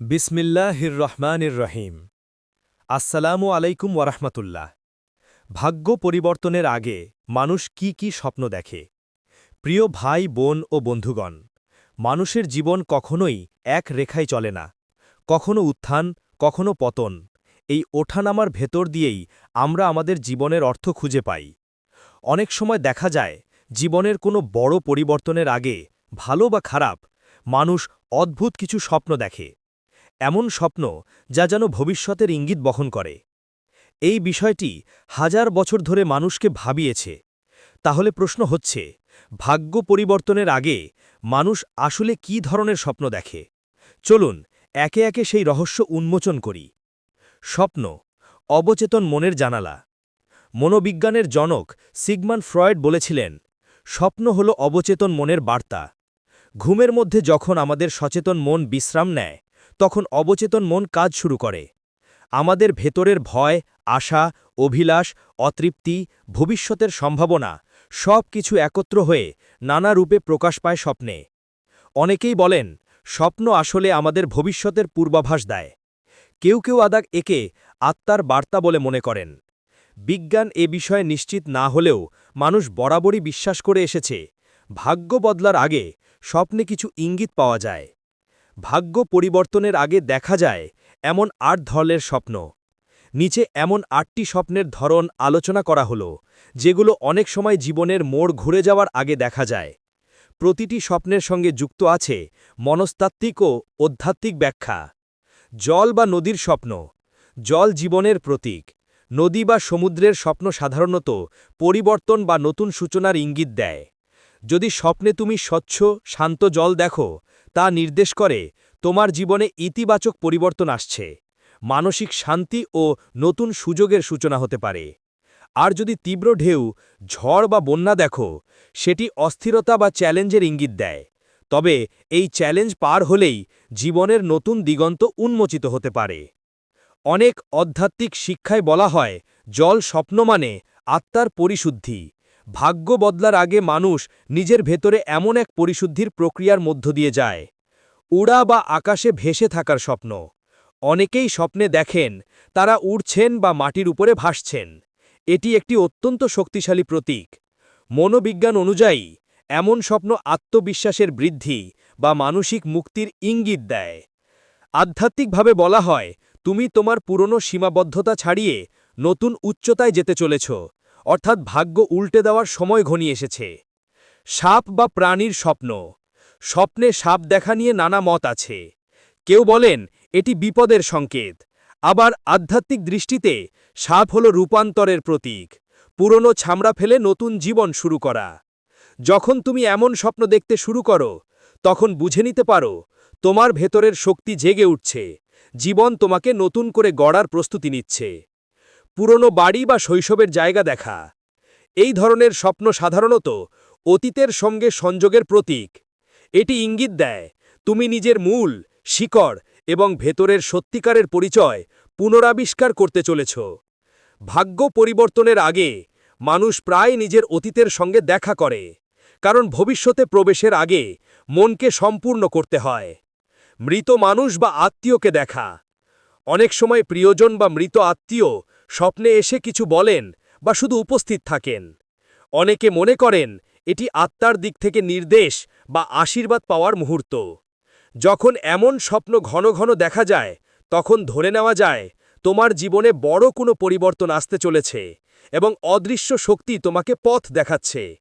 বিসমিল্লাহির রহমানির রহিম আসসালামু আলাইকুম ওরহমতুল্লাহ ভাগ্য পরিবর্তনের আগে মানুষ কি কি স্বপ্ন দেখে? প্রিয় ভাই, বোন ও বন্ধুগণ, মানুষের জীবন কখনোই এক রেখায় চলে না। কখনো উত্থান, কখনো পতন, এই ওঠানামার ভেতর দিয়েই আমরা আমাদের জীবনের অর্থ খুঁজে পাই। অনেক সময় দেখা যায়, জীবনের কোনো বড় পরিবর্তনের আগে ভালো বা খারাপ মানুষ অদ্ভুত কিছু স্বপ্ন দেখে। এমন স্বপ্ন যা যেন ভবিষ্যতের ইঙ্গিত বহন করে। এই বিষয়টি হাজার বছর ধরে মানুষকে ভাবিয়েছে। তাহলে প্রশ্ন হচ্ছে, ভাগ্য পরিবর্তনের আগে মানুষ আসলে কি ধরনের স্বপ্ন দেখে? চলুন, একে একে সেই রহস্য উন্মোচন করি। স্বপ্ন, অবচেতন মনের জানালা। মনোবিজ্ঞানের জনক সিগমান ফ্রয়েড বলেছিলেন, স্বপ্ন হল অবচেতন মনের বার্তা। ঘুমের মধ্যে যখন আমাদের সচেতন মন বিশ্রাম নেয় তখন অবচেতন মন কাজ শুরু করে। আমাদের ভেতরের ভয়, আশা, অভিলাষ, অতৃপ্তি, ভবিষ্যতের সম্ভাবনা সব কিছু একত্র হয়ে নানা রূপে প্রকাশ পায় স্বপ্নে। অনেকেই বলেন, স্বপ্ন আসলে আমাদের ভবিষ্যতের পূর্বাভাস দেয়। কেউ কেউ আদাক একে আত্মার বার্তা বলে মনে করেন। বিজ্ঞান এ বিষয়ে নিশ্চিত না হলেও মানুষ বরাবরই বিশ্বাস করে এসেছে, ভাগ্য বদলার আগে স্বপ্নে কিছু ইঙ্গিত পাওয়া যায়। ভাগ্য পরিবর্তনের আগে দেখা যায়, এমন আট ধরনের স্বপ্ন। নিচে এমন আটটি স্বপ্নের ধরন আলোচনা করা হল, যেগুলো অনেক সময় জীবনের মোড় ঘুরে যাওয়ার আগে দেখা যায়। প্রতিটি স্বপ্নের সঙ্গে যুক্ত আছে মনস্তাত্ত্বিক ও আধ্যাত্মিক ব্যাখ্যা। জল বা নদীর স্বপ্ন, জল জীবনের প্রতীক। নদী বা সমুদ্রের স্বপ্ন সাধারণত পরিবর্তন বা নতুন সূচনার ইঙ্গিত দেয়। যদি স্বপ্নে তুমি স্বচ্ছ, শান্ত জল দেখো তা নির্দেশ করে, তোমার জীবনে ইতিবাচক পরিবর্তন আসছে। মানসিক শান্তি ও নতুন সুযোগের সূচনা হতে পারে। আর যদি তীব্র ঢেউ, ঝড় বা বন্যা দেখো, সেটি অস্থিরতা বা চ্যালেঞ্জের ইঙ্গিত দেয়। তবে এই চ্যালেঞ্জ পার হলেই জীবনের নতুন দিগন্ত উন্মোচিত হতে পারে। অনেক আধ্যাত্মিক শিক্ষায় বলা হয়, জল স্বপ্ন মানে আত্মার পরিশুদ্ধি। ভাগ্য বদলার আগে মানুষ নিজের ভেতরে এমন এক পরিশুদ্ধির প্রক্রিয়ার মধ্য দিয়ে যায়। উড়া বা আকাশে ভেসে থাকার স্বপ্ন। অনেকেই স্বপ্নে দেখেন, তারা উড়ছেন বা মাটির উপরে ভাসছেন। এটি একটি অত্যন্ত শক্তিশালী প্রতীক। মনোবিজ্ঞান অনুযায়ী, এমন স্বপ্ন আত্মবিশ্বাসের বৃদ্ধি বা মানসিক মুক্তির ইঙ্গিত দেয়। আধ্যাত্মিকভাবে বলা হয়, তুমি তোমার পুরনো সীমাবদ্ধতা ছাড়িয়ে নতুন উচ্চতায় যেতে চলেছ। অর্থাৎ ভাগ্য উল্টে দেওয়ার সময় ঘনিয়ে এসেছে। সাপ বা প্রাণীর স্বপ্ন। স্বপ্নে সাপ দেখা নিয়ে নানা মত আছে। কেউ বলেন, এটি বিপদের সংকেত। আবার আধ্যাত্মিক দৃষ্টিতে, সাপ হল রূপান্তরের প্রতীক। পুরনো ছামড়া ফেলে নতুন জীবন শুরু করা। যখন তুমি এমন স্বপ্ন দেখতে শুরু করো, তখন বুঝে নিতে পারো, তোমার ভেতরের শক্তি জেগে উঠছে। জীবন তোমাকে নতুন করে গড়ার প্রস্তুতি নিচ্ছে। পুরনো বাড়ি বা শৈশবের জায়গা দেখা। এই ধরনের স্বপ্ন সাধারণত অতীতের সঙ্গে সংযোগের প্রতীক। এটি ইঙ্গিত দেয়, তুমি নিজের মূল, শিকড় এবং ভেতরের সত্যিকারের পরিচয় পুনরাবিষ্কার করতে চলেছ। ভাগ্য পরিবর্তনের আগে মানুষ প্রায় নিজের অতীতের সঙ্গে দেখা করে, কারণ ভবিষ্যতে প্রবেশের আগে মনকে সম্পূর্ণ করতে হয়। মৃত মানুষ বা আত্মীয়কে দেখা। অনেক সময় প্রিয়জন বা মৃত আত্মীয় স্বপ্নে এসে কিছু বলেন বা শুধু উপস্থিত থাকেন। অনেকে মনে করেন এটি আত্মার দিক থেকে নির্দেশ বা আশীর্বাদ পাওয়ার মুহূর্ত। যখন এমন স্বপ্ন ঘন ঘন দেখা যায়, তখন ধরে নেওয়া যায়, তোমার জীবনে বড় কোনো পরিবর্তন আসতে চলেছে এবং অদৃশ্য শক্তি তোমাকে পথ দেখাচ্ছে।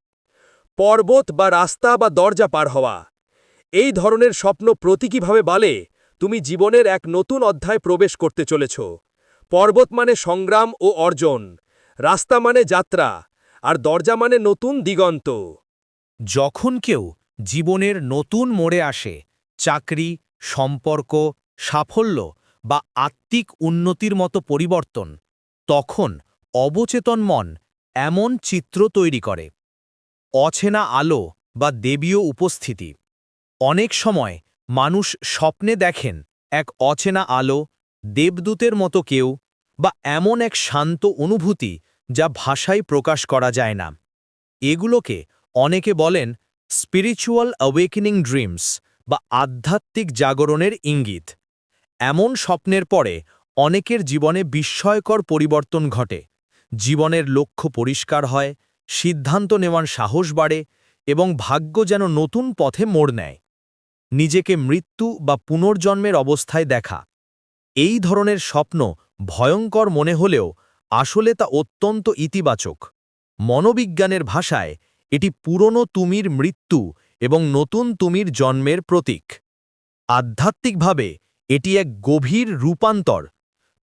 পর্বত বা রাস্তা বা দরজা পার হওয়া। এই ধরনের স্বপ্ন প্রতীকীভাবে বলে তুমি জীবনের এক নতুন অধ্যায় প্রবেশ করতে চলেছ। পর্বত মানে সংগ্রাম ও অর্জন, রাস্তা মানে যাত্রা, আর দরজা মানে নতুন দিগন্ত। যখন কেউ জীবনের নতুন মোড়ে আসে, চাকরি, সম্পর্ক, সাফল্য বা আত্মিক উন্নতির মতো পরিবর্তন, তখন অবচেতন মন এমন চিত্র তৈরি করে। অচেনা আলো বা দেবীয় উপস্থিতি। অনেক সময় মানুষ স্বপ্নে দেখেন এক অচেনা আলো দেবদূতের মতো কেউ বা এমন এক শান্ত অনুভূতি যা ভাষায় প্রকাশ করা যায় না। এগুলোকে অনেকে বলেন স্পিরিচুয়াল অ্যাওয়েকেনিং ড্রিমস বা আধ্যাত্মিক জাগরণের ইঙ্গিত। এমন স্বপ্নের পরে অনেকের জীবনে বিস্ময়কর পরিবর্তন ঘটে। জীবনের লক্ষ্য পরিষ্কার হয়, সিদ্ধান্ত নেওয়ার সাহস বাড়ে এবং ভাগ্য যেন নতুন পথে মোড় নেয়। নিজেকে মৃত্যু বা পুনর্জন্মের অবস্থায় দেখা এই ধরনের স্বপ্ন ভয়ঙ্কর মনে হলেও আসলে তা অত্যন্ত ইতিবাচক। মনোবিজ্ঞানের ভাষায়, এটি পুরনো তুমির মৃত্যু এবং নতুন তুমির জন্মের প্রতীক। আধ্যাত্মিকভাবে, এটি এক গভীর রূপান্তর।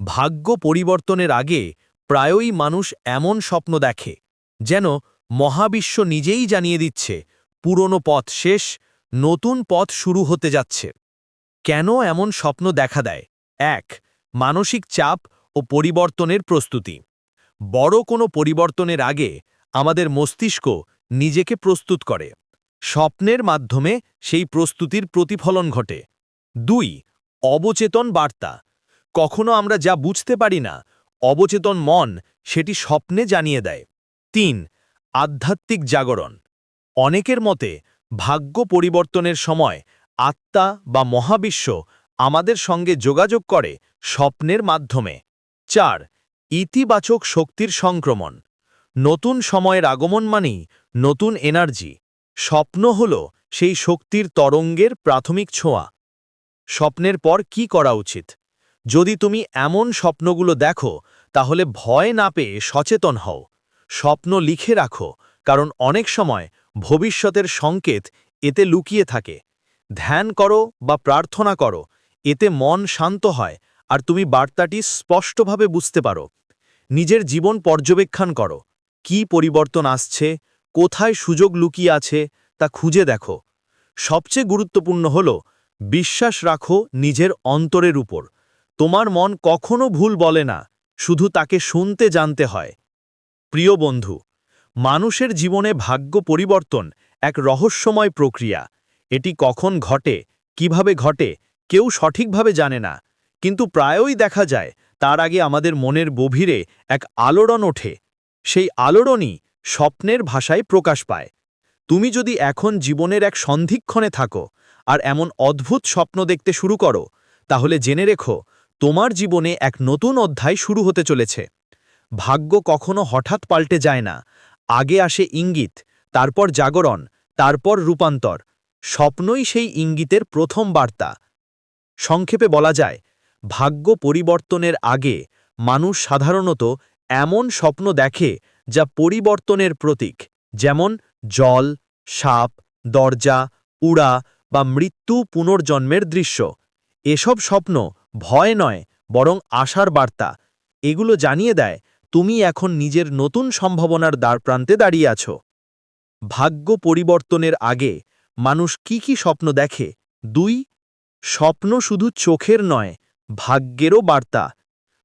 ভাগ্য পরিবর্তনের আগে প্রায়ই মানুষ এমন স্বপ্ন দেখে, যেন মহাবিশ্ব নিজেই জানিয়ে দিচ্ছে, পুরনো পথ শেষ, নতুন পথ শুরু হতে যাচ্ছে। কেন এমন স্বপ্ন দেখা দেয়? এক, মানসিক চাপ ও পরিবর্তনের প্রস্তুতি। বড় কোনো পরিবর্তনের আগে আমাদের মস্তিষ্ক নিজেকে প্রস্তুত করে। স্বপ্নের মাধ্যমে সেই প্রস্তুতির প্রতিফলন ঘটে। দুই, অবচেতন বার্তা। কখনো আমরা যা বুঝতে পারি না, অবচেতন মন সেটি স্বপ্নে জানিয়ে দেয়। তিন, আধ্যাত্মিক জাগরণ। অনেকের মতে ভাগ্য পরিবর্তনের সময় আত্মা বা মহাবিশ্ব আমাদের সঙ্গে যোগাযোগ করে স্বপ্নের মাধ্যমে। চার, ইতিবাচক শক্তির সংক্রমণ। নতুন সময়ের আগমন মানেই নতুন এনার্জি। স্বপ্ন হল সেই শক্তির তরঙ্গের প্রাথমিক ছোঁয়া। স্বপ্নের পর কি করা উচিত? যদি তুমি এমন স্বপ্নগুলো দেখো, তাহলে ভয় না পেয়ে সচেতন হও। স্বপ্ন লিখে রাখো, কারণ অনেক সময় ভবিষ্যতের সংকেত এতে লুকিয়ে থাকে। ধ্যান করো বা প্রার্থনা করো এতে মন শান্ত হয় আর তুমি বার্তাটি স্পষ্টভাবে বুঝতে পারো। নিজের জীবন পর্যবেক্ষণ করো। কি পরিবর্তন আসছে? কোথায় সুযোগ লুকিয়ে আছে? তা খুঁজে দেখো। সবচেয়ে গুরুত্বপূর্ণ হল, বিশ্বাস রাখো নিজের অন্তরের উপর। তোমার মন কখনো ভুল বলে না, শুধু তাকে শুনতে জানতে হয়। প্রিয় বন্ধু, মানুষের জীবনে ভাগ্য পরিবর্তন এক রহস্যময় প্রক্রিয়া। এটি কখন ঘটে? কীভাবে ঘটে? কেউ সঠিকভাবে জানে না। কিন্তু প্রায়ই দেখা যায়, তার আগে আমাদের মনের গভীরে এক আলোড়ন ওঠে। সেই আলোড়নই স্বপ্নের ভাষায় প্রকাশ পায়। তুমি যদি এখন জীবনের এক সন্ধিক্ষণে থাকো আর এমন অদ্ভুত স্বপ্ন দেখতে শুরু করো, তাহলে জেনে রেখো, তোমার জীবনে এক নতুন অধ্যায় শুরু হতে চলেছে। ভাগ্য কখনো হঠাৎ পাল্টে যায় না। আগে আসে ইঙ্গিত, তারপর জাগরণ, তারপর রূপান্তর। স্বপ্নই সেই ইঙ্গিতের প্রথম বার্তা। সংক্ষেপে বলা যায়, ভাগ্য পরিবর্তনের আগে মানুষ সাধারণত এমন স্বপ্ন দেখে যা পরিবর্তনের প্রতীক, যেমন জল, সাপ, দরজা, উড়া বা মৃত্যু পুনর্জন্মের দৃশ্য। এসব স্বপ্ন ভয় নয়, বরং আশার বার্তা। এগুলো জানিয়ে দেয়, তুমি এখন নিজের নতুন সম্ভাবনার দ্বারপ্রান্তে দাঁড়িয়ে আছো। ভাগ্য পরিবর্তনের আগে মানুষ কি কি স্বপ্ন দেখে? দুই স্বপ্ন শুধু চোখের নয়, ভাগ্যেরও বার্তা।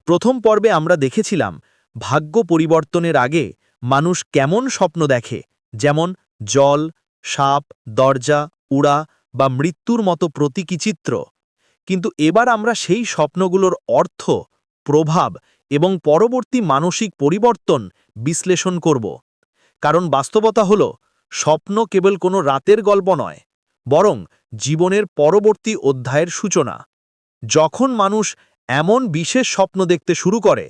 প্রথম পর্বে আমরা দেখেছিলাম, ভাগ্য পরিবর্তনের আগে মানুষ কেমন স্বপ্ন দেখে, যেমন জল, সাপ, দরজা, উড়া বা মৃত্যুর মতো প্রতীকী চিত্র। কিন্তু এবার আমরা সেই স্বপ্নগুলোর অর্থ, প্রভাব এবং পরবর্তী মানসিক পরিবর্তন বিশ্লেষণ করব। কারণ বাস্তবতা হল, স্বপ্ন কেবল কোনো রাতের গল্প নয় বরং জীবনের পরবর্তী অধ্যায়ের সূচনা। যখন মানুষ এমন বিশেষ স্বপ্ন দেখতে শুরু করে,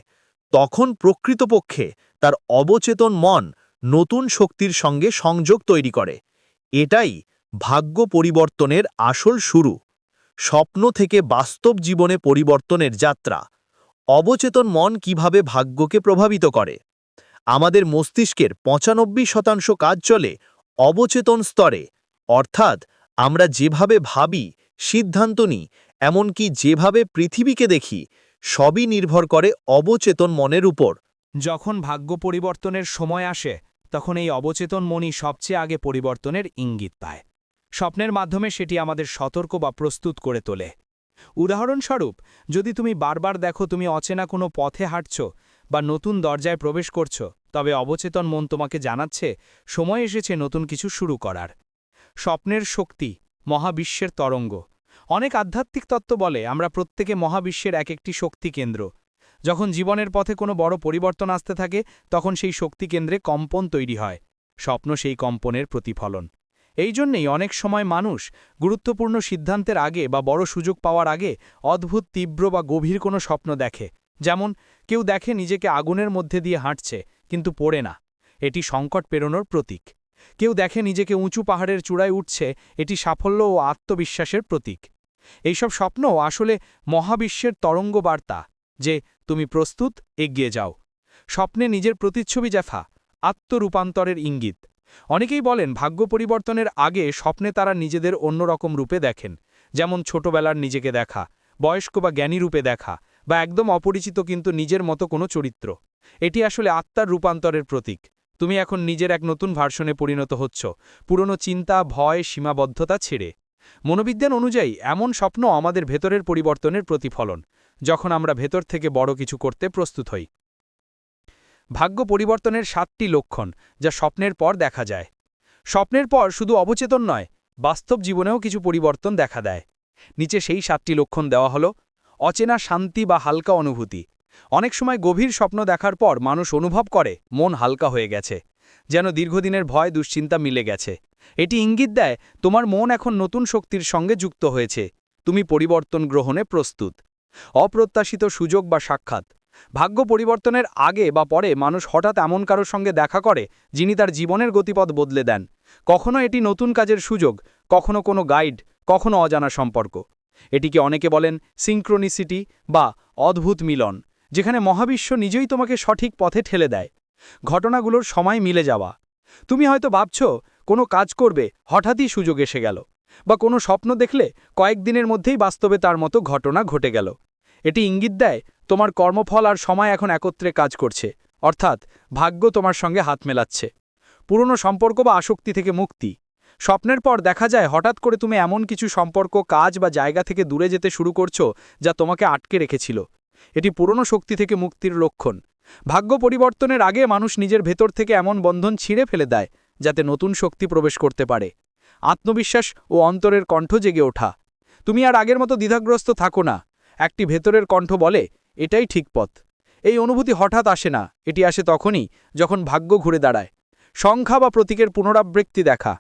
তখন প্রকৃতপক্ষে তার অবচেতন মন নতুন শক্তির সঙ্গে সংযোগ তৈরি করে। এটাই ভাগ্য পরিবর্তনের আসল শুরু। স্বপ্ন থেকে বাস্তব জীবনে পরিবর্তনের যাত্রা। অবচেতন মন কীভাবে ভাগ্যকে প্রভাবিত করে? আমাদের মস্তিষ্কের পঁচানব্বই শতাংশ কাজ চলে অবচেতন স্তরে, অর্থাৎ আমরা যেভাবে ভাবি, সিদ্ধান্ত নিই, এমনকি যেভাবে পৃথিবীকে দেখি, সবই নির্ভর করে অবচেতন মনের উপর। যখন ভাগ্য পরিবর্তনের সময় আসে, তখন এই অবচেতন মনই সবচেয়ে আগে পরিবর্তনের ইঙ্গিত পায়। স্বপ্নের মাধ্যমে সেটি আমাদের সতর্ক বা প্রস্তুত করে তোলে। উদাহরণস্বরূপ, যদি তুমি বারবার দেখো তুমি অচেনা কোনো পথে হাঁটছ বা নতুন দরজায় প্রবেশ করছ, তবে অবচেতন মন তোমাকে জানাচ্ছে, সময় এসেছে নতুন কিছু শুরু করার। স্বপ্নের শক্তি, মহাবিশ্বের তরঙ্গ। অনেক আধ্যাত্মিক তত্ত্ব বলে আমরা প্রত্যেকে মহাবিশ্বের এক একটি শক্তি কেন্দ্র। যখন জীবনের পথে কোনো বড় পরিবর্তন আসতে থাকে, তখন সেই শক্তি কেন্দ্রে কম্পন তৈরি হয়। স্বপ্ন সেই কম্পনের প্রতিফলন। এই জন্যেই অনেক সময় মানুষ গুরুত্বপূর্ণ সিদ্ধান্তের আগে বা বড় সুযোগ পাওয়ার আগে অদ্ভুত, তীব্র বা গভীর কোনো স্বপ্ন দেখে। যেমন, কেউ দেখে নিজেকে আগুনের মধ্যে দিয়ে হাঁটছে, কিন্তু পড়ে না। এটি সংকট পেরোনোর প্রতীক। কেউ দেখে নিজেকে উঁচু পাহাড়ের চূড়ায় উঠছে, এটি সাফল্য ও আত্মবিশ্বাসের প্রতীক। এইসব স্বপ্ন আসলে মহাবিশ্বের তরঙ্গ বার্তা যে তুমি প্রস্তুত, এগিয়ে যাও। স্বপ্নে নিজের প্রতিচ্ছবি দেখা আত্মরূপান্তরের ইঙ্গিত। অনেকেই বলেন ভাগ্য পরিবর্তনের আগে স্বপ্নে তারা নিজেদের অন্যরকম রূপে দেখেন, যেমন ছোটবেলার নিজেকে দেখা, বয়স্ক বা জ্ঞানী রূপে দেখা, বা একদম অপরিচিত কিন্তু নিজের মতো কোনো চরিত্র। এটি আসলে আত্মার রূপান্তরের প্রতীক। তুমি এখন নিজের এক নতুন ভার্সনে পরিণত হচ্ছ। পুরনো চিন্তা, ভয়, সীমাবদ্ধতা ছেড়ে। মনোবিজ্ঞান অনুযায়ী, এমন স্বপ্ন আমাদের ভেতরের পরিবর্তনের প্রতিফলন, যখন আমরা ভেতর থেকে বড় কিছু করতে প্রস্তুত হই। ভাগ্য পরিবর্তনের সাতটি লক্ষণ, যা স্বপ্নের পর দেখা যায়। স্বপ্নের পর শুধু অবচেতন নয়, বাস্তব জীবনেও কিছু পরিবর্তন দেখা দেয়। নিচে সেই সাতটি লক্ষণ দেওয়া হল, অচেনা শান্তি বা হালকা অনুভূতি। অনেক সময় গভীর স্বপ্ন দেখার পর মানুষ অনুভব করে, মন হালকা হয়ে গেছে, যেন দীর্ঘদিনের ভয়, দুশ্চিন্তা মিলে গেছে। এটি ইঙ্গিত দেয়, তোমার মন এখন নতুন শক্তির সঙ্গে যুক্ত হয়েছে, তুমি পরিবর্তন গ্রহণে প্রস্তুত। অপ্রত্যাশিত সুযোগ বা সাক্ষাৎ। ভাগ্য পরিবর্তনের আগে বা পরে মানুষ হঠাৎ এমন কারোর সঙ্গে দেখা করে, যিনি তার জীবনের গতিপথ বদলে দেন। কখনো এটি নতুন কাজের সুযোগ, কখনো কোনো গাইড, কখনো অজানা সম্পর্ক। এটিকে অনেকে বলেন সিঙ্ক্রোনিসিটি বা অদ্ভুত মিলন। যেখানে মহাবিশ্ব নিজেই তোমাকে সঠিক পথে ঠেলে দেয়। ঘটনাগুলোর সময় মিলে যাওয়া। তুমি হয়তো ভাবছ, কোনো কাজ করবে, হঠাৎই সুযোগ এসে গেল। বা কোনো স্বপ্ন দেখলে কয়েকদিনের মধ্যেই বাস্তবে তার মতো ঘটনা ঘটে গেল। এটি ইঙ্গিত দেয়, তোমার কর্মফল আর সময় এখন একত্রে কাজ করছে। অর্থাৎ, ভাগ্য তোমার সঙ্গে হাত মেলাচ্ছে। পুরনো সম্পর্ক বা আসক্তি থেকে মুক্তি। স্বপ্নের পর দেখা যায়, হঠাৎ করে তুমি এমন কিছু সম্পর্ক, কাজ বা জায়গা থেকে দূরে যেতে শুরু করছ, যা তোমাকে আটকে রেখেছিল। এটি পুরনো শক্তি থেকে মুক্তির লক্ষণ। ভাগ্য পরিবর্তনের আগে মানুষ নিজের ভেতর থেকে এমন বন্ধন ছিঁড়ে ফেলে দেয়, যাতে নতুন শক্তি প্রবেশ করতে পারে। আত্মবিশ্বাস ও অন্তরের কণ্ঠ জেগে ওঠা। তুমি আর আগের মতো দ্বিধাগ্রস্ত থাকো না। একটি ভেতরের কণ্ঠ বলে, এটাই ঠিক পথ। এই অনুভূতি হঠাৎ আসে না, এটি আসে তখনই যখন ভাগ্য ঘুরে দাঁড়ায়। সংখ্যা বা প্রতীকের পুনরাবৃত্তি দেখা।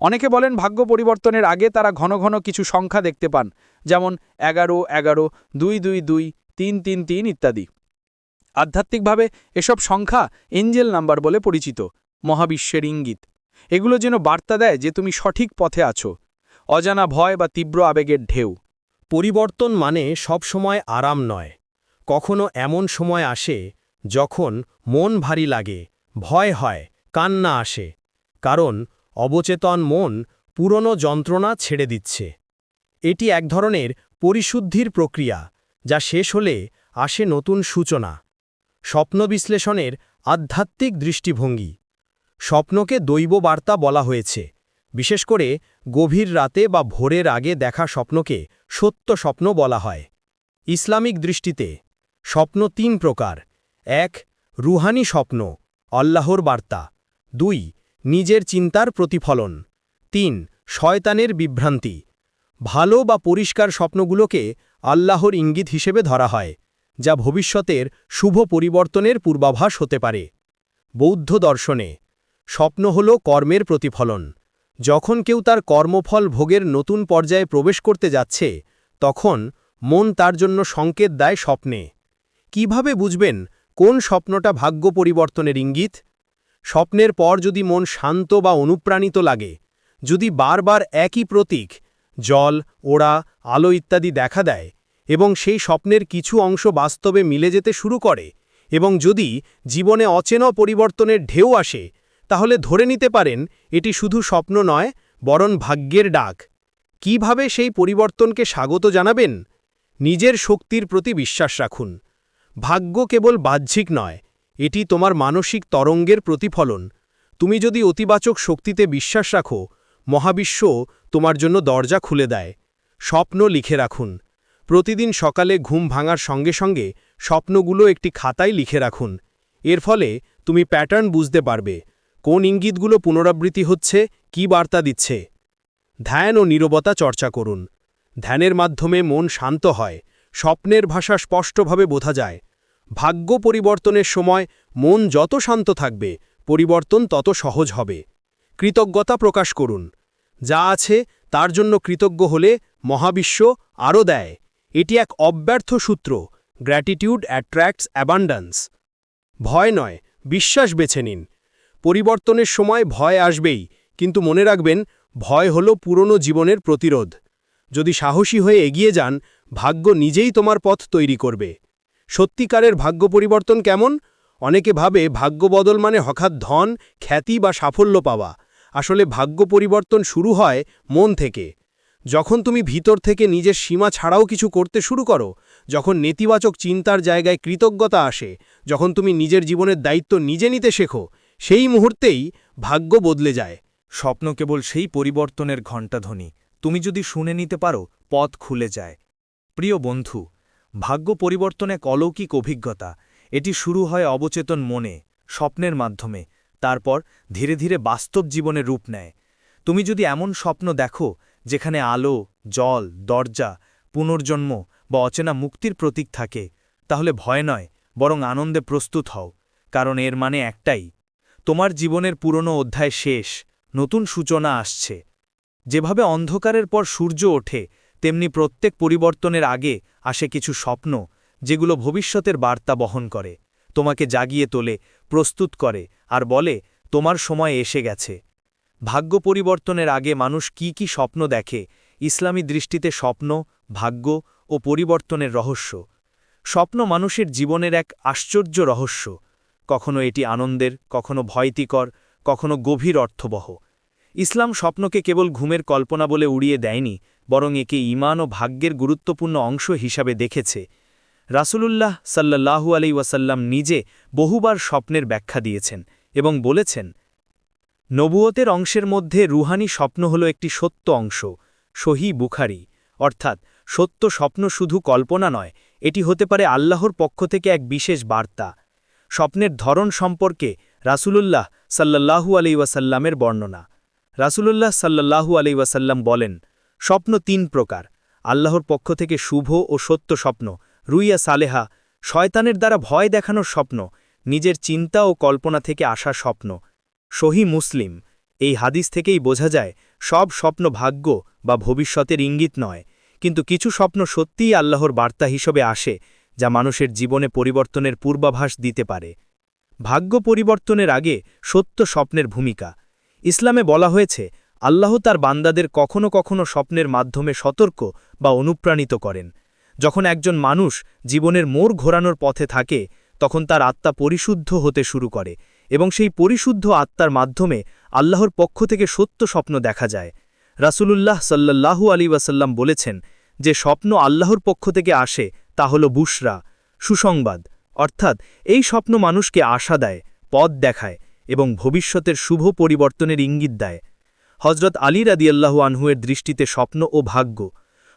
অনেকে বলেন ভাগ্য পরিবর্তনের আগে তারা ঘন ঘন কিছু সংখ্যা দেখতে পান, যেমন এগারো এগারো, দুই দুই দুই তিন তিন তিন ইত্যাদি। আধ্যাত্মিকভাবে এসব সংখ্যা এঞ্জেল নাম্বার বলে পরিচিত, মহাবিশ্বের ইঙ্গিত। এগুলো যেন বার্তা দেয় যে তুমি সঠিক পথে আছো, অজানা ভয় বা তীব্র আবেগের ঢেউ। পরিবর্তন মানে সবসময় আরাম নয়, কখনো এমন সময় আসে যখন মন ভারী লাগে, ভয় হয়, কান্না আসে, কারণ অবচেতন মন পুরনো যন্ত্রণা ছেড়ে দিচ্ছে। এটি এক ধরনের পরিশুদ্ধির প্রক্রিয়া যা শেষ হলে আসে নতুন সূচনা। স্বপ্ন বিশ্লেষণের আধ্যাত্মিক দৃষ্টিভঙ্গি। স্বপ্নকে দৈব বার্তা বলা হয়েছে। বিশেষ করে গভীর রাতে বা ভোরের আগে দেখা স্বপ্নকে সত্য স্বপ্ন বলা হয়। ইসলামিক দৃষ্টিতে স্বপ্ন তিন প্রকার। এক, রুহানি স্বপ্ন, আল্লাহর বার্তা। দুই, নিজের চিন্তার প্রতিফলন। তিন, শয়তানের বিভ্রান্তি। ভালো বা পরিষ্কার স্বপ্নগুলোকে আল্লাহর ইঙ্গিত হিসেবে ধরা হয়, যা ভবিষ্যতের শুভ পরিবর্তনের পূর্বাভাস হতে পারে। বৌদ্ধ দর্শনে, স্বপ্ন হল কর্মের প্রতিফলন। যখন কেউ তার কর্মফল ভোগের নতুন পর্যায়ে প্রবেশ করতে যাচ্ছে, তখন মন তার জন্য সংকেত দেয় স্বপ্নে। কীভাবে বুঝবেন কোন স্বপ্নটা ভাগ্য পরিবর্তনের ইঙ্গিত? স্বপ্নের পর যদি মন শান্ত বা অনুপ্রাণিত লাগে, যদি বারবার একই প্রতীক জল, ওড়া, আলো ইত্যাদি দেখা দেয় এবং সেই স্বপ্নের কিছু অংশ বাস্তবে মিলে যেতে শুরু করে এবং যদি জীবনে অচেনা পরিবর্তনের ঢেউ আসে, তাহলে ধরে নিতে পারেন এটি শুধু স্বপ্ন নয়, বরং ভাগ্যের ডাক। কীভাবে সেই পরিবর্তনকে স্বাগত জানাবেন? নিজের শক্তির প্রতি বিশ্বাস রাখুন। ভাগ্য কেবল বাহ্যিক নয়, এটি তোমার মানসিক তরঙ্গের প্রতিফলন। তুমি যদি অতিবাচক শক্তিতে বিশ্বাস রাখো মহাবিশ্ব তোমার জন্য দরজা খুলে দেয়। স্বপ্ন লিখে রাখুন। প্রতিদিন সকালে ঘুম ভাঙার সঙ্গে সঙ্গে স্বপ্নগুলো একটি খাতায় লিখে রাখুন। এর ফলে তুমি প্যাটার্ন বুঝতে পারবে, কোন ইঙ্গিতগুলো পুনরাবৃত্তি হচ্ছে, কি বার্তা দিচ্ছে। ধ্যান ও নীরবতা চর্চা করুন। ধ্যানের মাধ্যমে মন শান্ত হয়, স্বপ্নের ভাষা স্পষ্টভাবে বোঝা যায়। ভাগ্য পরিবর্তনের সময় মন যত শান্ত থাকবে, পরিবর্তন তত সহজ হবে। কৃতজ্ঞতা প্রকাশ করুন। যা আছে, তার জন্য কৃতজ্ঞ হলে মহাবিশ্ব আরও দেয়। এটি এক অব্যর্থ সূত্র গ্র্যাটিটিউড অ্যাট্রাক্টস অ্যাবান্ডান্স ভয় নয়, বিশ্বাস বেছে নিন। পরিবর্তনের সময় ভয় আসবেই, কিন্তু মনে রাখবেন, ভয় হল পুরনো জীবনের প্রতিরোধ। যদি সাহসী হয়ে এগিয়ে যান, ভাগ্য নিজেই তোমার পথ তৈরি করবে। সত্যিকারের ভাগ্য পরিবর্তন কেমন? অনেকে ভাবে ভাগ্য বদল মানে হঠাৎ ধন, খ্যাতি বা সাফল্য পাওয়া। আসলে ভাগ্য পরিবর্তন শুরু হয় মন থেকে। যখন তুমি ভিতর থেকে নিজের সীমা ছাড়াও কিছু করতে শুরু করো, যখন নেতিবাচক চিন্তার জায়গায় কৃতজ্ঞতা আসে, যখন তুমি নিজের জীবনের দায়িত্ব নিজে নিতে শেখো, সেই মুহূর্তেই ভাগ্য বদলে যায়। স্বপ্ন কেবল সেই পরিবর্তনের ঘণ্টাধ্বনি তুমি যদি শুনে নিতে পারো, পথ খুলে যায়। প্রিয় বন্ধু, ভাগ্য পরিবর্তন এক অলৌকিক অভিজ্ঞতা। এটি শুরু হয় অবচেতন মনে, স্বপ্নের মাধ্যমে। তারপর ধীরে ধীরে বাস্তব জীবনে রূপ নেয়। তুমি যদি এমন স্বপ্ন দেখো, যেখানে আলো, জল, দরজা, পুনর্জন্ম বা অচেনা মুক্তির প্রতীক থাকে, তাহলে ভয় নয়, বরং আনন্দে প্রস্তুত হও, কারণ এর মানে একটাই। তোমার জীবনের পুরনো অধ্যায় শেষ, নতুন সূচনা আসছে। যেভাবে অন্ধকারের পর সূর্য ওঠে, তেমনি প্রত্যেক পরিবর্তনের আগে আসে কিছু স্বপ্ন, যেগুলো ভবিষ্যতের বার্তা বহন করে। তোমাকে জাগিয়ে তোলে, প্রস্তুত করে, আর বলে, তোমার সময় এসে গেছে। ভাগ্য পরিবর্তনের আগে মানুষ কি কি স্বপ্ন দেখে, ইসলামী দৃষ্টিতে স্বপ্ন, ভাগ্য ও পরিবর্তনের রহস্য। স্বপ্ন মানুষের জীবনের এক আশ্চর্য রহস্য। কখনো এটি আনন্দের, কখনো ভয়তিকর, কখনো গভীর অর্থবহ। ইসলাম স্বপ্নকে কেবল ঘুমের কল্পনা বলে উড়িয়ে দেয়নি, বরং একে ইমান ও ভাগ্যের গুরুত্বপূর্ণ অংশ হিসাবে দেখেছে। রাসূলুল্লাহ সাল্লাল্লাহু আলি ওয়াসাল্লাম নিজে বহুবার স্বপ্নের ব্যাখ্যা দিয়েছেন এবং বলেছেন, নবুয়তের অংশের মধ্যে রুহানি স্বপ্ন হল একটি সত্য অংশ, সহি বুখারি। অর্থাৎ, সত্য স্বপ্ন শুধু কল্পনা নয়, এটি হতে পারে আল্লাহর পক্ষ থেকে এক বিশেষ বার্তা। স্বপ্নের ধরন সম্পর্কে রাসূলুল্লাহ সাল্লাল্লাহু আলি ওয়াসাল্লামের বর্ণনা। রাসূলুল্লাহ সাল্লাল্লাহু আলি ওয়াসাল্লাম বলেন, স্বপ্ন তিন প্রকার, আল্লাহর পক্ষ থেকে শুভ ও সত্য স্বপ্ন রুইয়া সালেহা, শয়তানের দ্বারা ভয় দেখানোর স্বপ্ন, নিজের চিন্তা ও কল্পনা থেকে আসা স্বপ্ন। সহি মুসলিম, এই হাদিস থেকেই বোঝা যায়, সব স্বপ্ন ভাগ্য বা ভবিষ্যতের ইঙ্গিত নয়, কিন্তু কিছু স্বপ্ন সত্যিই আল্লাহর বার্তা হিসেবে আসে, যা মানুষের জীবনে পরিবর্তনের পূর্বাভাস দিতে পারে। ভাগ্য পরিবর্তনের আগে সত্য স্বপ্নের ভূমিকা। ইসলামে বলা হয়েছে, আল্লাহ তার বান্দাদের কখনো কখনো স্বপ্নের মাধ্যমে সতর্ক বা অনুপ্রাণিত করেন। যখন একজন মানুষ জীবনের মোড় ঘোরানোর পথে থাকে, তখন তার আত্মা পরিশুদ্ধ হতে শুরু করে এবং সেই পরিশুদ্ধ আত্মার মাধ্যমে আল্লাহর পক্ষ থেকে সত্য স্বপ্ন দেখা যায়। রাসূলুল্লাহ সাল্লাল্লাহু আলী ওয়াসাল্লাম বলেছেন যে, স্বপ্ন আল্লাহর পক্ষ থেকে আসে তা হল বুশরা, সুসংবাদ। অর্থাৎ এই স্বপ্ন মানুষকে আশা দেয়, পথ দেখায় এবং ভবিষ্যতের শুভ পরিবর্তনের ইঙ্গিত দেয়। হজরত আলী রাদিয়াল্লাহু আনহুয়ের দৃষ্টিতে স্বপ্ন ও ভাগ্য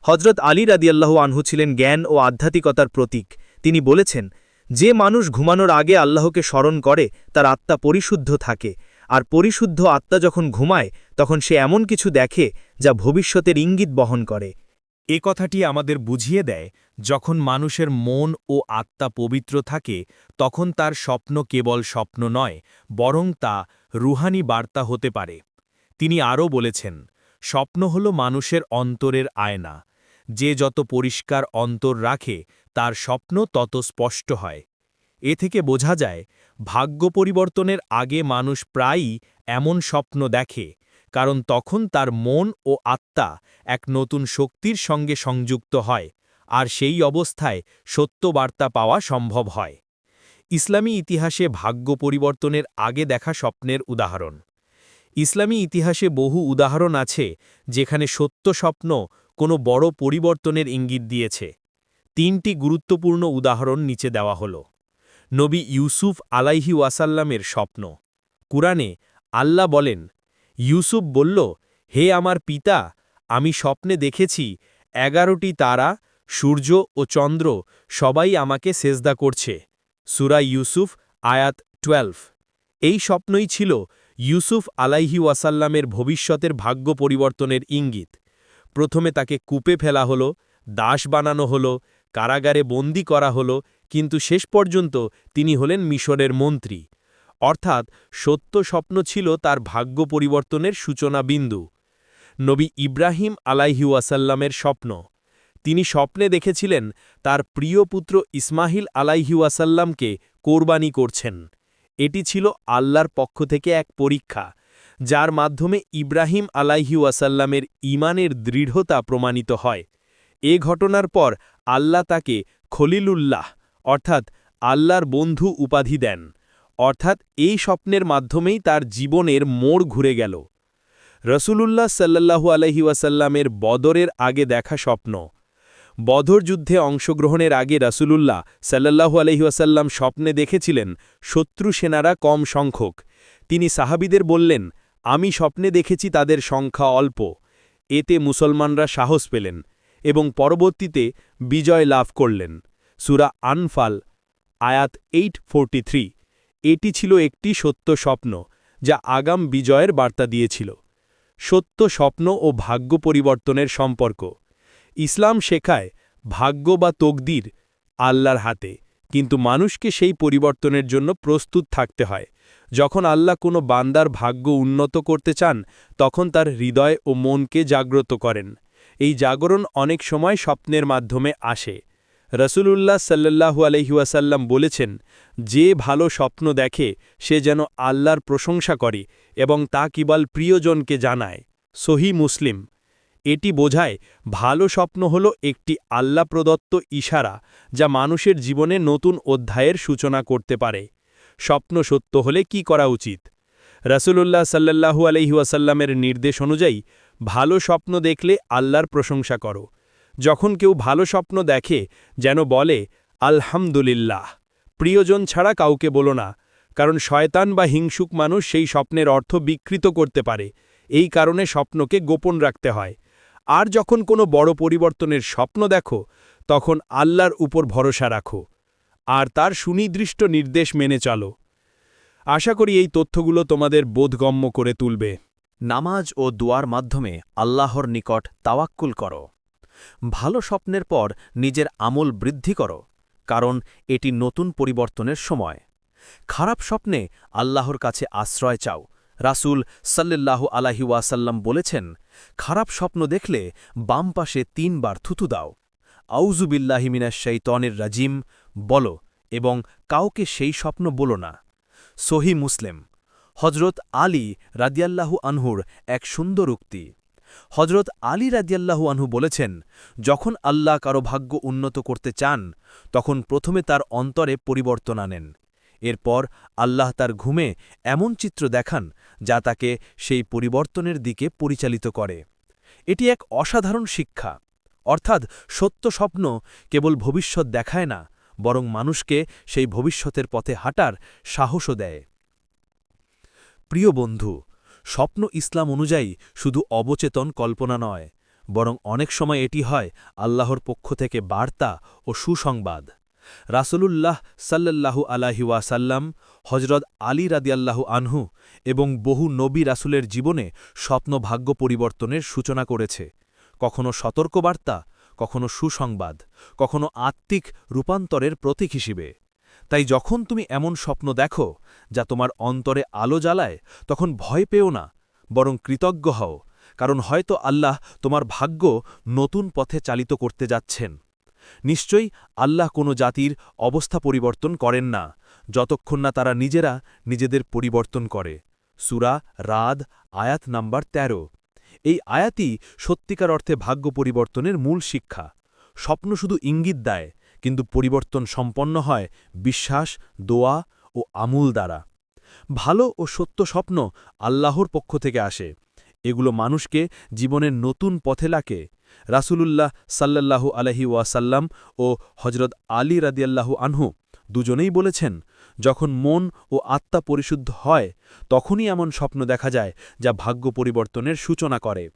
হজরত আলী রাদিয়াল্লাহু আনহু ছিলেন জ্ঞান ও আধ্যাত্মিকতার প্রতীক। তিনি বলেছেন, যে মানুষ ঘুমানোর আগে আল্লাহকে স্মরণ করে, তার আত্মা পরিশুদ্ধ থাকে। আর পরিশুদ্ধ আত্মা যখন ঘুমায়, তখন সে এমন কিছু দেখে, যা ভবিষ্যতের ইঙ্গিত বহন করে। এ কথাটি আমাদের বুঝিয়ে দেয়, যখন মানুষের মন ও আত্মা পবিত্র থাকে, তখন তার স্বপ্ন কেবল স্বপ্ন নয়, বরং তা রুহানি বার্তা হতে পারে। তিনি আরও বলেছেন, স্বপ্ন হল মানুষের অন্তরের আয়না। যে যত পরিষ্কার অন্তর রাখে, তার স্বপ্ন তত স্পষ্ট হয়। এ থেকে বোঝা যায়, ভাগ্য পরিবর্তনের আগে মানুষ প্রায়ই এমন স্বপ্ন দেখে, কারণ তখন তার মন ও আত্মা এক নতুন শক্তির সঙ্গে সংযুক্ত হয়, আর সেই অবস্থায় সত্য বার্তা পাওয়া সম্ভব হয়। ইসলামী ইতিহাসে ভাগ্য পরিবর্তনের আগে দেখা স্বপ্নের উদাহরণ। ইসলামী ইতিহাসে বহু উদাহরণ আছে, যেখানে সত্য স্বপ্ন কোনো বড় পরিবর্তনের ইঙ্গিত দিয়েছে। তিনটি গুরুত্বপূর্ণ উদাহরণ নিচে দেওয়া হল। নবী ইউসুফ আলাইহি ওয়াসাল্লামের স্বপ্ন। কুরআনে আল্লাহ বলেন, ইউসুফ বলল, হে আমার পিতা, আমি স্বপ্নে দেখেছি এগারোটি তারা, সূর্য ও চন্দ্র সবাই আমাকে সেজদা করছে। সুরা ইউসুফ, আয়াত টুয়েলভ। এই স্বপ্নই ছিল ইউসুফ আলাইহি ওয়াসাল্লামের ভবিষ্যতের ভাগ্য পরিবর্তনের ইঙ্গিত। প্রথমে তাকে কূপে ফেলা হল, দাস বানানো হল, কারাগারে বন্দি করা হল, কিন্তু শেষ পর্যন্ত তিনি হলেন মিশরের মন্ত্রী। অর্থাৎ সত্য স্বপ্ন ছিল তার ভাগ্য পরিবর্তনের সূচনা বিন্দু। নবী ইব্রাহিম আলাইহিউয়াসাল্লামের স্বপ্ন। তিনি স্বপ্নে দেখেছিলেন তার প্রিয় পুত্র ইসমাহিল আলাইহিউয়াসাল্লামকে কোরবানি করছেন। এটি ছিল আল্লাহর পক্ষ থেকে এক পরীক্ষা। যার মাধ্যমে ইব্রাহিম আলাইহিউয়াসাল্লামের ইমানের দৃঢ়তা প্রমাণিত হয়। এ ঘটনার পর আল্লাহ তাকে খলিলুল্লাহ, অর্থাৎ আল্লাহর বন্ধু উপাধি দেন। অর্থাৎ এই স্বপ্নের মাধ্যমেই তার জীবনের মোড় ঘুরে গেল। রসুলুল্লাহ সাল্লাহু আলহি ওয়াসাল্লামের বদরের আগে দেখা স্বপ্ন। বদর যুদ্ধে অংশগ্রহণের আগে রাসূলুল্লাহ সাল্লাহু আলহি ওয়াসাল্লাম স্বপ্নে দেখেছিলেন শত্রু সেনারা কম সংখ্যক। তিনি সাহাবিদের বললেন আমি স্বপ্নে দেখেছি তাদের সংখ্যা অল্প। এতে মুসলমানরা সাহস পেলেন এবং পরবর্তীতে বিজয় লাভ করলেন। সুরা আনফাল, আয়াত এইট এটি ছিল একটি সত্য স্বপ্ন যা আগাম বিজয়ের বার্তা দিয়েছিল। সত্য স্বপ্ন ও ভাগ্য পরিবর্তনের সম্পর্ক। ইসলাম শেখায় ভাগ্য বা তকদির আল্লাহর হাতে। কিন্তু মানুষকে সেই পরিবর্তনের জন্য প্রস্তুত থাকতে হয়। যখন আল্লাহ কোনো বান্দার ভাগ্য উন্নত করতে চান, তখন তার হৃদয় ও মনকে জাগ্রত করেন। এই জাগরণ অনেক সময় স্বপ্নের মাধ্যমে আসে। রসুলুল্লাহ সাল্লাহু আলহিউসাল্লাম বলেছেন, যে ভালো স্বপ্ন দেখে, সে যেন আল্লাহর প্রশংসা করে এবং তা কিবাল প্রিয়জনকে জানায়। সহি মুসলিম। এটি বোঝায়, ভালো স্বপ্ন হল একটি আল্লাহ প্রদত্ত ইশারা, যা মানুষের জীবনে নতুন অধ্যায়ের সূচনা করতে পারে। স্বপ্ন সত্য হলে কি করা উচিত? রসুলুল্লাহ সাল্লাহু আলহিউসাল্লামের নির্দেশ অনুযায়ী, ভালো স্বপ্ন দেখলে আল্লাহর প্রশংসা করো। যখন কেউ ভালো স্বপ্ন দেখে, যেন বলে, আলহামদুলিল্লাহ। প্রিয়জন ছাড়া কাউকে বলো না, কারণ শয়তান বা হিংসুক মানুষ সেই স্বপ্নের অর্থ বিকৃত করতে পারে। এই কারণে স্বপ্নকে গোপন রাখতে হয়। আর যখন কোনো বড় পরিবর্তনের স্বপ্ন দেখো, তখন আল্লাহর উপর ভরসা রাখো, আর তার সুনির্দিষ্ট নির্দেশ মেনে চলো। আশা করি এই তথ্যগুলো তোমাদের বোধগম্য করে তুলবে। নামাজ ও দুয়ার মাধ্যমে আল্লাহর নিকট তাওয়াক্কুল করো। ভালো স্বপ্নের পর নিজের আমল বৃদ্ধি করো, কারণ এটি নতুন পরিবর্তনের সময়। খারাপ স্বপ্নে আল্লাহর কাছে আশ্রয় চাও রাসূল সাল্লাহ আলাহি ওয়াসাল্লাম বলেছেন, খারাপ স্বপ্ন দেখলে বাম পাশে তিনবার থুতু দাও। আউজুবিল্লাহিমিনা শৈতনের রাজিম, বলো এবং কাউকে সেই স্বপ্ন বলো না। সহি মুসলিম হজরত আলী রাদিয়াল্লাহু আনহুর এক সুন্দর উক্তি। হজরত আলী রাদিয়াল্লাহু আনহু বলেছেন, যখন আল্লাহ কারও ভাগ্য উন্নত করতে চান, তখন প্রথমে তার অন্তরে পরিবর্তন আনেন। এরপর আল্লাহ তার ঘুমে এমন চিত্র দেখান যা তাকে সেই পরিবর্তনের দিকে পরিচালিত করে। এটি এক অসাধারণ শিক্ষা। অর্থাৎ সত্য স্বপ্ন কেবল ভবিষ্যৎ দেখায় না, বরং মানুষকে সেই ভবিষ্যতের পথে হাঁটার সাহসও দেয়। প্রিয় বন্ধু, স্বপ্ন ইসলাম অনুযায়ী শুধু অবচেতন কল্পনা নয়, বরং অনেক সময় এটি হয় আল্লাহর পক্ষ থেকে বার্তা ও সুসংবাদ। রাসূলুল্লাহ সাল্লাল্লাহু আলাহি ওয়াসাল্লাম হজরত আলী রাদিয়াল্লাহু আনহু এবং বহু নবী রাসুলের জীবনে স্বপ্ন ভাগ্য পরিবর্তনের সূচনা করেছে। কখনো সতর্কবার্তা, কখনো সুসংবাদ, কখনো আত্মিক রূপান্তরের প্রতীক হিসেবে। তাই যখন তুমি এমন স্বপ্ন দেখো যা তোমার অন্তরে আলো জ্বালায়, তখন ভয় পেও না, বরং কৃতজ্ঞ হও, কারণ হয়তো আল্লাহ তোমার ভাগ্য নতুন পথে চালিত করতে যাচ্ছেন। নিশ্চয়ই আল্লাহ কোনো জাতির অবস্থা পরিবর্তন করেন না, যতক্ষণ না তারা নিজেরা নিজেদের পরিবর্তন করে। সুরা রাদ, আয়াত নাম্বার ১৩ এই আয়াতই সত্যিকার অর্থে ভাগ্য পরিবর্তনের মূল শিক্ষা। স্বপ্ন শুধু ইঙ্গিত দেয়, কিন্তু পরিবর্তন সম্পন্ন হয় বিশ্বাস, দোয়া ও আমূল দ্বারা। ভালো ও সত্য স্বপ্ন আল্লাহর পক্ষ থেকে আসে। এগুলো মানুষকে জীবনের নতুন পথে লাকে রাসূলুল্লাহ সাল্লাল্লাহু আলহি ওয়াসাল্লাম ও হজরত আলী রাদিয়াল্লাহু আনহু দুজনেই বলেছেন, যখন মন ও আত্মা পরিশুদ্ধ হয়, তখনই এমন স্বপ্ন দেখা যায় যা ভাগ্য পরিবর্তনের সূচনা করে।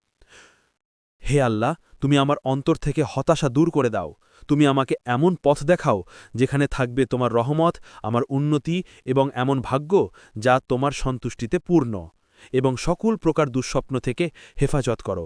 হে আল্লাহ, তুমি আমার অন্তর থেকে হতাশা দূর করে দাও। তুমি আমাকে এমন পথ দেখাও যেখানে থাকবে তোমার রহমত, আমার উন্নতি এবং এমন ভাগ্য যা তোমার সন্তুষ্টিতে পূর্ণ। এবং সকল প্রকার দুঃস্বপ্ন থেকে হেফাজত করো।